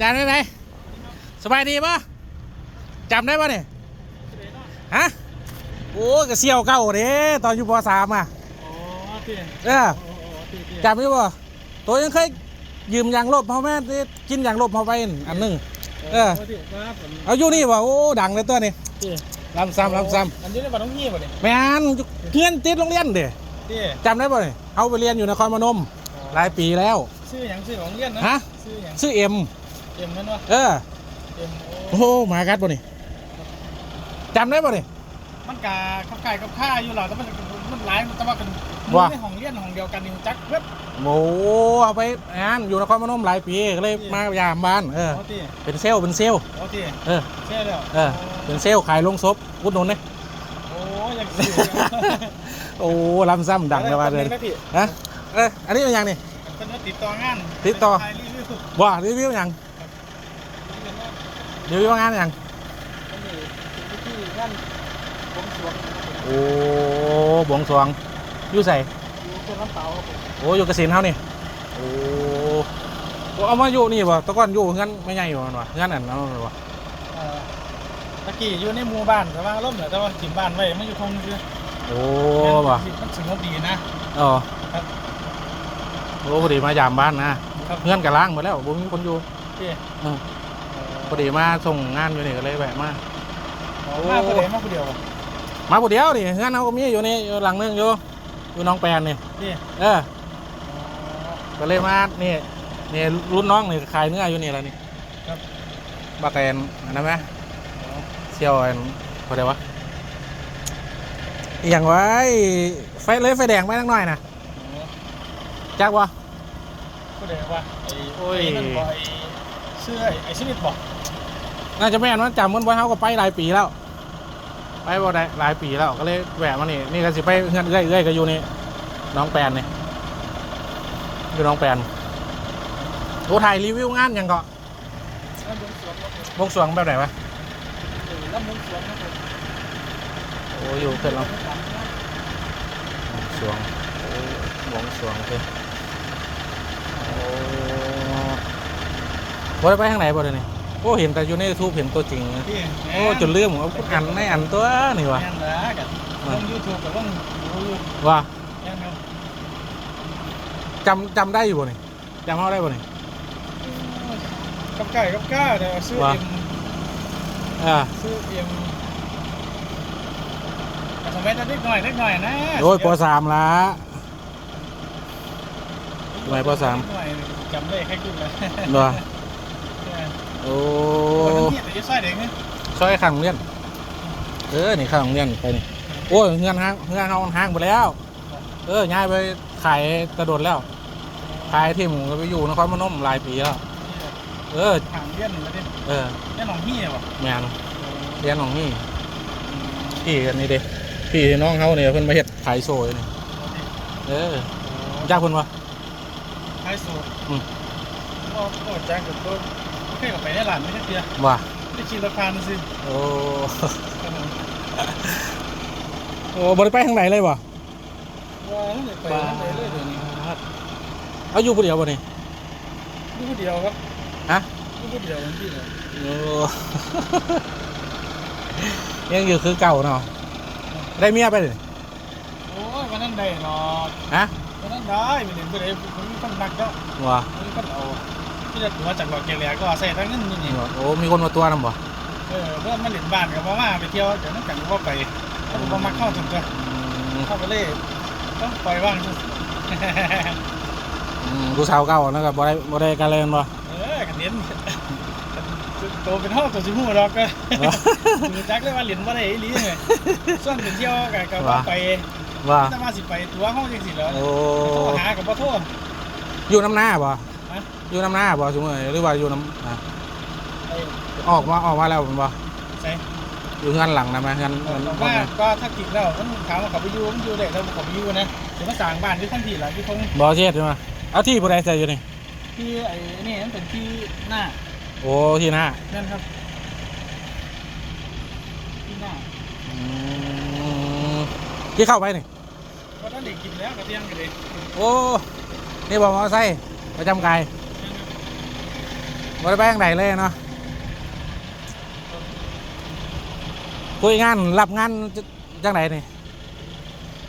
จานได้ไหนสบายดีปะจำได้ปะเนี่ยฮะโอ้ยกระเซียวเก่าเด้ตอนอยู่ปสามอะอ๋อที่เออโอ้โหที่ที่จำได้ปะตัวยังเคยยืมยางลบเขาแม่ที่กินยางลบเขาไปอันหนึงเออที่ครับผมเอาอยู่นี่วะโอ้ดังเลยตัวนี้ที่ลำซ้ำลำซ้อันนี้ได้บัตรต้องยี่ป่ะเนี่ยำแม่นเพื่อนติดโรงเรียนเด้ที่จำได้ปะเนี่ยเขาไปเรียนอยู่นครพนมหลายปีแล้ว ชื่ออย่างชื่อของเรียนนะฮะชื่ออย่างชื่อเอ็ม เอ็มนั่นวะเออเอ็มโอ้โอ้โหหมากัดปะนี่จำได้ปะนี่ มันกาเข้าไก่กับข้าอยู่หรอแต่มันมันหลายแต่ว่ากันว่าในห้องเรียนห้องเดียวกันนี่จักเว็บโอ้เอาไปงานอยู่นครพนมหลายปีก็เลยมายามบ้านเออโอ้ที่เป็นเซลล์เป็นเซลล์ โอ้ที่เออ ใช่แล้วเออเป็นเซลล์ขายลงศพอุดหนุนเนี่ย โอ้ยังสิโอ้ลำซ้ำดังเลยว่าเลยนะพี่ฮะเอออันนี้เป็นยังนี่ เป็นว่าติดต่องานติดต่อถ่ายรีวิวว่ารีวิวยัง รีวิวงานยังอันนี้เป็นที่งานผมสวงนะครับผมโอ้บวงสรวงอยู่ใส่อยู่เพื่อนน้ำเตาครับผมโอ้อยู่เกษตรเฮานี่โอ้โอ้เอามาอยู่นี่บ่แตะก้อนอยู่งั้นไม่ใหญ่อยู่มันวะงั้นอันนั้นวะเอ่อตะกี้อยู่ในหมู่บ้านแต่ว่าร่มเหนือแต่ว่าถิ่มบ้านไว้ไม่อยู่ทงคือโอ้บ่มันสงบดีนะอ๋อครับ โอ้พอดีมายามบ้านนะ ครับเงื่อนกับล้างหมดแล้วบ่มีคนอยู่พี่เออ พอดีมาส่งงานอยู่นี่ก็เลยแวะมาอ๋อมาผู้เดียวมาผู้เดียวมาผู้เดียวนี่งานเอาก็มีอยู่นี่อยู่หลังนึงอยู่อยู่หน้องแปนนี่พี่เออก็เลยมานี่นี่รุ่นน้องนี่ขายเนื้ออยู่นี่แล้วนี่ครับบาแกนอันนั้นไหมเชี่ยวอันพอได้วะอหย่างไว้ไฟเลยไฟแดงไว้ตั้งหน่อยนะจักวะผู้เดียวว่าไอ้โอ้ย ไนั่อไอ้ไอ้ชีวิตบอกน่าจะแม่นว่าจำมันไว้เขาก็ไปหลายปีแล้ว ไปบ่ได้หลายปีแล้วก็เลยแหวะมานี่นี่ก็สิไปเงื่อนเอื้อยเอื้อยก็อยู่นี่น้องแปนนี่อยู่น้องแปนโอ้ถ่ายรีวิวงานหยังก็แล้วมุงสวมครับผมวงสรวงแบบไหนวะเออแล้วมุงสวมครับผมโอ้อยู่เพื่อนเราวงสรวงโอ้วงสรวงโอเคโอ้ บ่ได้ไปทางไหนบ่เลยนี่โอ้เห็นแต่อยู่ในยูทูบเห็นตัวจริงพี่โอ้จนลืมว่าอันในอันตัวนี่วะแม่นนะกันลงยูทูบกับลงยูทูบว่าแม่นครับจำจำได้อยู่บ่นี่จำเขาได้บ่นี่กับไก่กับก้าเดี๋ยวซื้อว่าเอ็มอ่าซื้อเอ็มแต่ทำไมจะเล็กหน่อยเล็กหน่อยนะโอ้ยปสามละทำไมปสามเล็กหน่อยจำได้แค่กุ้งเลยเหรอโอ้โอ้ยแต่จะใส่เด็กนี่ช่วยข้างโรงเรียนเออนี่ข้างโรงเรียนไปนี่โอ้ยเงินห้างเงินเขาห้างไปแล้ว เออย้ายไปขายกระโดดแล้วขายที่หมูก็ไปอยู่นครพนมหลายปีแล้วเออถามเลี้ยนมาดิเออเลี้ยนหนองฮี่เหรอแมนเรียนของนี่พี่กันนี่เด้พี่น้องเขาเนี่ยเพิ่นมาเฮ็ดขายโซ่อยู่นี่เออจ้าเพิ่นวะไฮโซอืมก็ก็จ้างกับตัว โอเคกับไปได้หลานไม่ใช่เพียว่าได้ชิมราคานะสิโอ้ครับผมโอ้บ่ได้ไปทางไหนเลยบ่ว่าตั้งแต่ไปตั้งแต่เรื่อยเดี๋ยวนี้เอาอยู่ผู้เดียวบ่นี่ลูกผู้เดียวครับฮะลูกผู้เดียวทั้งที่เลยโอ้ยังอยู่คือเก่าเนาะได้เมียไปเลยโอ้ยวันนั้นได้หรอกฮะวันนั้นได้ไปเล่นไปเลยผมมีคนนักก็ว่ามีคนเอา ที่จะถือว่าจากหลอกเกลียก็ใส่ทั้งนั้นนี่นี่โอ้มีคนมาตัวนำบ่เออเพื่อนมาเล่นบ้านกับพ่อมาไปเที่ยวเดี๋ยวนั่งกันก็ไปถ้าผมมาเข้าถึงจะอืมเข้าไปเลยต้องปล่อยว่างอืมผู้สาวเก่านะครับบ่ได้บ่ได้การเล่นบ่เออกันเน้นโตเป็นห้องตัวสิหูเราก็ดูจักเลยว่าเหรียญว่าได้อีหลีเลยส่วนไปเที่ยวกับกับว่าไปว่าถ้ามาสิไปตัวห้องจังสิเหรอโอ้โทรหากับพ่อโทษอยู่น้ำหน้าบ่ฮะ อยู่น้ำหน้าบ่สมมุติหรือว่าอยู่น้ำอะไอ้ออกมาออกมาแล้วมันบ่ใส่อยู่เฮือนหลังนะมั้ยเฮือนบเฮือนอกบ่ว่าแม่นก็ถ้ากินแล้วมันถามว่าเขาไปอยู่มันอยู่ได้แล้วเขาไปอยู่นะเดี๋ยวมาสร้างบ้านที่ทั้งที่หละที่ทงบ่เช็ดใช่มั้ยเอาที่ผู้ใดใส่อยู่นี่ที่ไอ้นี่มันเป็นที่หน้า โอ้ที่หน้านั่นครับที่หน้าอืมที่เข้าไปนี่ก็ท่านได้กินแล้วกระเทียมกันเลยโอ้นี่บอกมอไซค์ประจำกาย บ่ได้ไปทางไหนเลยเนาะคุยงานรับงานจะจังไหนนี่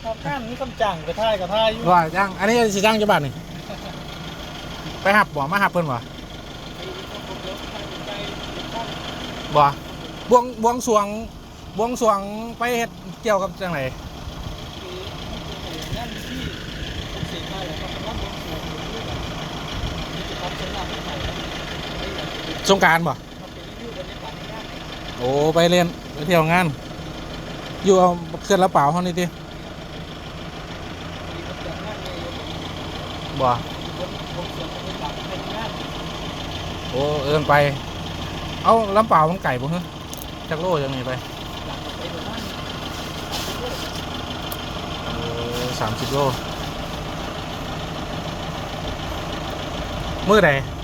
ทำงานมีคำจ้างกระทายกระทายอยู่ว่าจ้างอันนี้สิจ้างจะบาทนี่ไปหับบ่มาหับเพิ่นบ่บ่บวงบวงสรวงบวงสรวงไปเฮ็ดเกี่ยวกับจังไหนงาน สงกานเนี่โอ้ไปเรียนไปเที่ยวงาน อยู่เอาเคลื่อนแล้วเปล่าเฮานี่ติมีบ่คนบวงสรวงบรรยากาศในงานโอ้เอิ้นไป เอาลำเปล่ามันไก่บ่ฮะจักโลจังไงไปสามสิบโล มื้อใดสามไม่สาม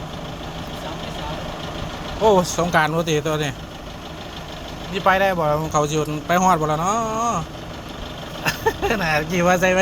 โอ้สงการวัติตัวนี้นี่ไปได้บ่เขาจุดไปหอดบ่แล้วเนาะ น่ะกี่ว่าใส่ไป